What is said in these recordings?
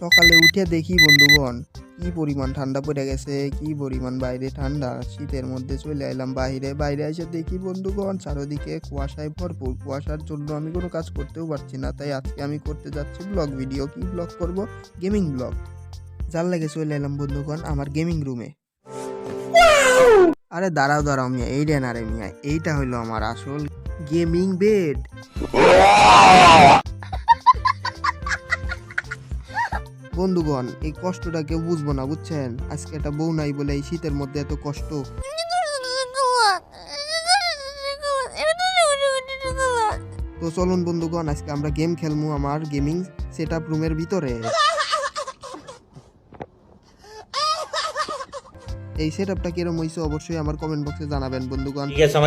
সকালে উঠে দেখি বন্ধুগণ, কি পরিমাণ ঠান্ডা পড়ে গেছে, কি পরিমাণ বাইরে ঠান্ডা, শীতের মধ্যে চলে এলাম বাইরে বাইরে এসে দেখি বন্ধুগণ, চারদিকে কুয়াশায় ভরপুর। কুয়াশার জন্য আমি কোনো কাজ করতেও পারছি না, তাই আজকে আমি করতে যাচ্ছি ব্লগ ভিডিও। কি ব্লগ করব? Gaming blog. যার লাগে চলে এলাম বন্ধুগণ, আমার গেমিং রুমে। আরে দাঁড়াও দাঁড়াও মিয়া এইটা না রে মিয়া, এইটা হইল আমার আসল গেমিং বেড। বন্ধুগণ এই কষ্টটা কেউ বুঝব না বুঝছেন? আজকে একটা বউ নাই বলে এই শীতের মধ্যে এত কষ্ট। তো চলুন বন্ধুগণ আজকে আমরা গেম খেলব আমার গেমিং সেট আপ রুমের ভিতরে। এই সেট আপটা কিরম হয়েছে অবশ্যই আমার কমেন্ট বক্সে জানাবেন বন্ধুগণ। ঠিক আছে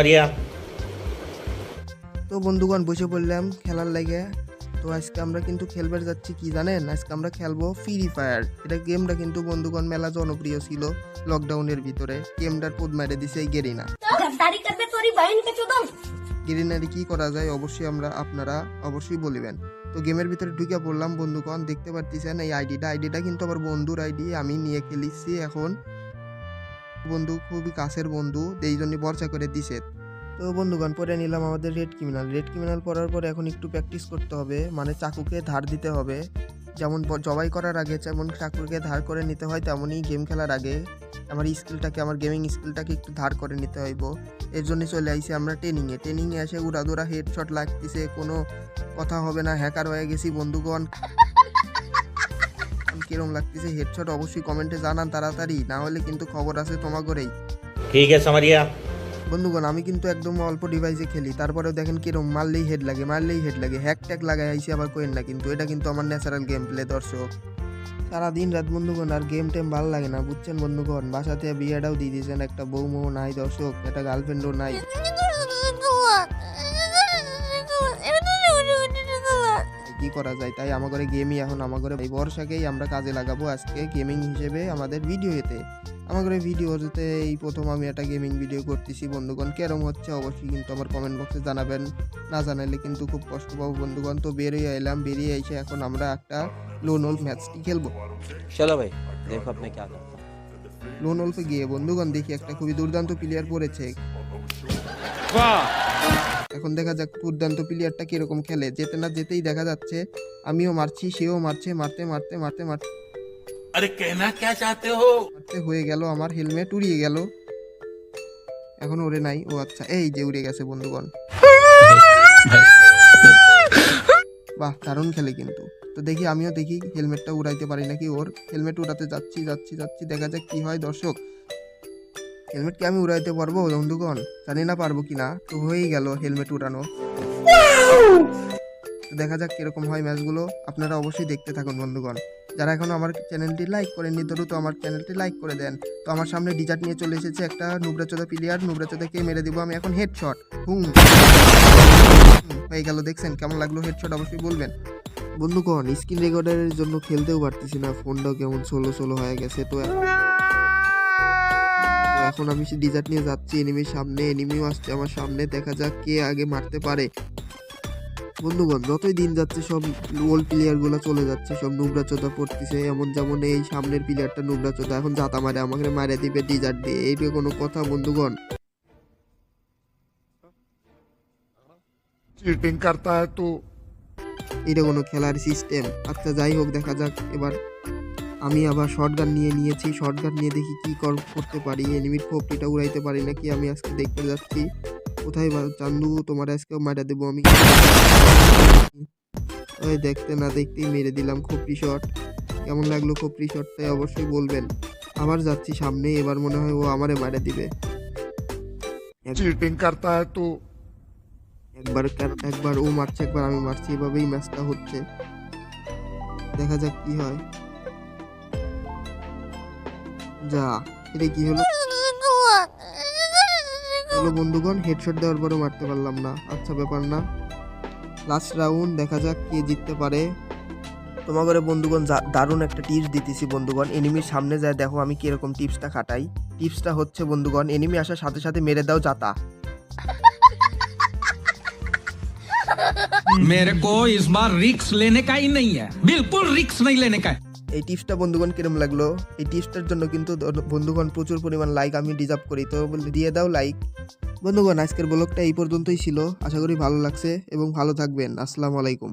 তো বন্ধুগণ বসে পড়লাম খেলার লাগে। তো আজকে আমরা কিন্তু খেলবার যাচ্ছি কি জানেন? আজকে আমরা খেলব ফ্রি ফায়ার এটা গেমটা কিন্তু বন্ধুগণ মেলা জনপ্রিয় ছিল লকডাউনের ভিতরে। গেমটার পোদ মারে দিছে এই গেরিনা। গেরিনারি কি করা যায় অবশ্যই আমরা আপনারা অবশ্যই বলিবেন। তো গেমের ভিতরে ঢুকে পড়লাম বন্ধুগণ, দেখতে পারতেছেন এই আইডিটা। আইডিটা কিন্তু আমার বন্ধুর আইডি, আমি নিয়ে খেলিছি এখন। বন্ধু খুবই কাছের বন্ধু, এই জন্য বর্ষা করে দিছে। তো বন্ধুগণ পরে নিলাম আমাদের রেড ক্রিমিনাল রেড ক্রিমিনাল পরার পর এখন একটু প্র্যাকটিস করতে হবে মানে চাকুকে ধার দিতে হবে। যেমন জবাই করার আগে যেমন চাকুকে ধার করে নিতে হয়, তেমনই গেম খেলার আগে আমার স্কিলটাকে আমার গেমিং স্কিলটাকে একটু ধার করে নিতে হইব। এর জন্য চলে আইসি আমরা ট্রেনিংয়ে ট্রেনিংয়ে এসে উড়াদোড়া হেডশট লাগতেছে, কোনো কথা হবে না হ্যাকার হয়ে গেছি বন্ধুগণ। কিরম লাগতেছে হেডশট অবশ্যই কমেন্টে জানান তাড়াতাড়ি, না হলে কিন্তু খবর আছে তোমাগরেই। ঠিক আছে মারিয়া। বন্ধুগণ, আমি কিন্তু একদম অল্প ডিভাইসে খেলি। তারপরেও দেখেন কিরম মারলেই হেড লাগে, মারলেই হেড লাগে। হ্যাক ট্যাক লাগাই আইসি, আবার কোয়েন না কিন্তু। এটা কিন্তু আমার ন্যাচারাল গেম প্লে দর্শক সারাদিন রাত বন্ধুগণ, আর গেম টেম ভালো লাগে না, বুঝছেন বন্ধুগণ? বাসাতে বিয়েটাও দিয়ে দিয়েছেন একটা বউ মৌ নাই, দর্শক। একটা গার্লফ্রেন্ডও নাই। কি করা যায়? তাই আমার ঘরে গেমই এখন, আমার ঘরে বর্ষাকেই আমরা কাজে লাগাবো আজকে গেমিং হিসেবে আমাদের ভিডিওতে আমার এই ভিডিওতে এই প্রথম আমি একটা গেমিং ভিডিও করতেছি বন্ধুগণ। কেরম হচ্ছে অবশ্যই কিন্তু আমার কমেন্ট বক্সে জানাবেন। না জানাইলে কিন্তু খুব কষ্ট পাবো বন্ধুগণ। তো বেরিয়ে এলাম বেরিয়ে এসে এখন আমরা একটা লোন ওল্ফ ম্যাচটি খেলব। চলো ভাই দেখো আপনি কি লোন ওল্ফে গিয়ে বন্ধুগণ দেখি একটা খুবই দুর্দান্ত প্লেয়ার পড়েছে এখন দেখা যাক দুর্দান্ত প্লেয়ারটা কীরকম খেলে। যেতে না যেতেই দেখা যাচ্ছে আমিও মারছি সেও মারছে মারতে মারতে মারতে মারতে। আরে কেনা কে চাতে হো হয়ে গেল আমার হেলমেট উড়িয়ে গেল এখন ওরে নাই, ও আচ্ছা এই যে উড়ে গেছে বন্ধুগণ। বাহ, দারুণ খেলে কিন্তু। তো দেখি, আমিও দেখি, হেলমেটটা উড়াইতে পারি নাকি ওর। হেলমেট উড়াতে যাচ্ছি যাচ্ছি যাচ্ছি, দেখা যাক কি হয়, দর্শক। হেলমেট কি আমি উড়াইতে পারব, বন্ধুগণ? জানি না পারব কি না তো হয়েই গেল হেলমেট উড়ানো। দেখা যাক কীরকম হয় ম্যাচগুলো। আপনারা অবশ্যই দেখতে থাকুন, বন্ধুগণ। যারা এখনও আমার চ্যানেলটি লাইক করেননি দ্রুত আমার চ্যানেলটি লাইক করে দেন। তো আমার সামনে ডিজার্ট নিয়ে চলে এসেছে একটা নুবরাচোদা প্লেয়ার নুবরাচোদাকে মেরে দিব আমি এখন হেডশট হুম। হয়ে গেল, দেখছেন? কেমন লাগল হেডশট অবশ্যই বলবেন। বন্ধুগণ স্ক্রিন রেকর্ডারের জন্য খেলতেও পারতেছি না, ফোনটাও কেমন সোলো সোলো হয়ে গেছে, তো তো এখন আমি ডিজার্ট নিয়ে যাচ্ছি এনিমির সামনে এনিমিও আসছে আমার সামনে, দেখা যাক কে আগে মারতে পারে। বন্ধুগণ যতই দিন যাচ্ছে সব ওল্ড প্লেয়ারগুলো চলে যাচ্ছে সব নোংরা চোদা পড়তেছে এমন যেমন এই সামনের প্লেয়ারটা নোংরা চোদা এখন জাতা মারে আমাকে মারে দিবে ডিজার্ট দিয়ে। এইটা কোনো কথা বন্ধুগণ? চিটিং করতা হ্যায় তো। এটা কোনো খেলার সিস্টেম আচ্ছা যাই হোক দেখা যাক এবার আমি আবার শর্টগান নিয়ে নিয়েছি শর্টগান নিয়ে দেখি কী করতে পারি এনিমির খোপটিটা উড়াইতে পারি নাকি আমি আজকে দেখতে যাচ্ছি। কোথায় চান্দু? তোমার আজকে মারা দেবো আমি। ওই দেখতে না দেখতেই মেরে দিলাম খুব শট। কেমন লাগল খুব শটটাই অবশ্যই বলবেন। আবার যাচ্ছি সামনে এবার মনে হয় ও আমারে মারা দিবে। তো। একবার একবার ও মারছে একবার আমি মারছি এভাবেই ম্যাচটা হচ্ছে। দেখা যাক কি হয়। যা এটা কি হলো? হলো বন্ধুগণ হেডশট দেওয়ার পরও মারতে পারলাম না আচ্ছা ব্যাপার না লাস্ট রাউন্ড দেখা যাক কে জিততে পারে তোমাদের বন্ধুগণ যা- দারুণ একটা টিপস দিতেছি বন্ধুগণ এনিমির সামনে যায় দেখো আমি কিরকম টিপসটা খাটাই টিপসটা হচ্ছে বন্ধুগণ এনিমি আসার সাথে সাথে মেরে দাও যাতা मेरे को इस बार रिक्स लेने का ही नहीं है बिल्कुल रिक्स नहीं लेने का है এই টিপসটা বন্ধুগণ কিরম লাগল? এই টিপসটার জন্য কিন্তু বন্ধুগণ প্রচুর পরিমাণ লাইক আমি ডিজার্ভ করি। তো দিয়ে দাও লাইক বন্ধুগণ, আজকের ব্লগটা এই পর্যন্তই ছিল। আশা করি ভালো লাগছে এবং ভালো থাকবেন। আসসালামু আলাইকুম।